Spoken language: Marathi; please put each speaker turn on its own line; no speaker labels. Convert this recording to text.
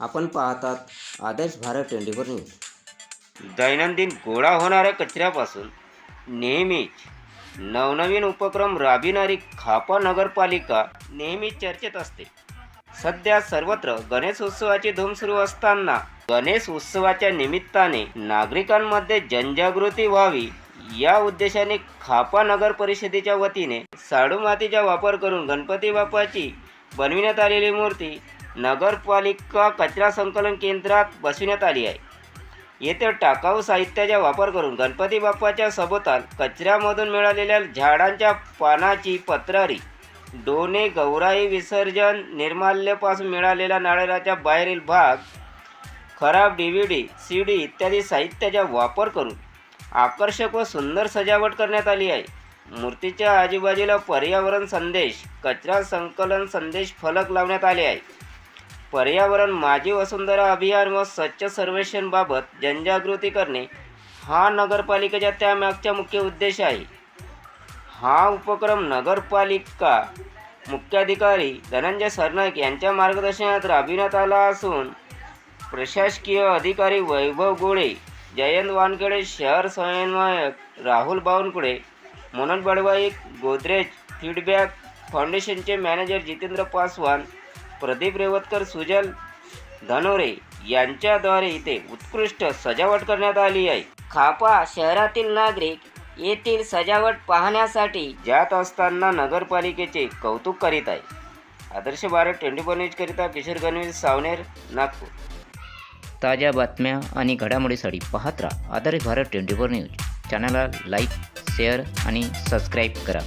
आपण पाहतात Adarsh Bharat twenty four news.
दैनंदिन गोळा होणाऱ्या कचऱ्यापासून नेहमीच नवनवीन उपक्रम राबविणारी खापा नगरपालिका नेहमी चर्चेत असते. सध्या सर्वत्र गणेश उत्सवाची धूम सुरू असताना गणेश उत्सवाच्या निमित्ताने नागरिकांमध्ये जनजागृती व्हावी या उद्देशाने खापा नगर परिषदेच्या वतीने साडू मातीचा वापर करून गणपती बाप्पाची बनविण्यात आलेली मूर्ती नगरपालिका कचरा संकलन केंद्रात बसविण्यात आली आहे. येथे टाकाऊ साहित्याचा वापर करून गणपती बाप्पाच्या सभोवताल कचऱ्यामधून मिळालेल्या झाडांच्या पानाची पत्रारी डोने गौराई विसर्जन निर्माल्यापासून मिळालेला नारळाच्या बाहेरील भाग खराब D V D C D इत्यादी साहित्याचा वापर करून आकर्षक व सुंदर सजावट करण्यात आली आहे. मूर्तीच्या आजूबाजूला पर्यावरण संदेश कचरा संकलन संदेश फलक लावण्यात आले आहे पर्यावरण माझी वसुंधरा अभियान व स्वच्छ सर्वेक्षणबाबत जनजागृती करणे हा नगरपालिकेच्या त्यामागचा मुख्य उद्देश आहे. हा उपक्रम नगरपालिका मुख्याधिकारी धनंजय सरनाईक यांच्या मार्गदर्शनात राबविण्यात आला असून प्रशासकीय अधिकारी वैभव गोळे जयंत वानखेडे शहर समन्वयक राहुल बावनकुळे मनोज बडवाईक गोदरेज फीडबॅक फाउंडेशनचे मॅनेजर जितेंद्र पासवान प्रदीप रेवतकर सुजल धनोरे यांच्याद्वारे इथे उत्कृष्ट सजावट करण्यात आली आहे. खापा शहरातील नागरिक येथील सजावट पाहण्यासाठी जात असताना नगरपालिकेचे कौतुक करीत आहे. आदर्श भारत ट्वेंटी फोर न्यूजकरिता किशोर गणवीर सावनेर नागपूर.
ताज्या बातम्या आणि घडामोडीसाठी पाहत राहा Adarsh Bharat twenty four news. चॅनलला लाईक शेअर आणि सबस्क्राईब करा.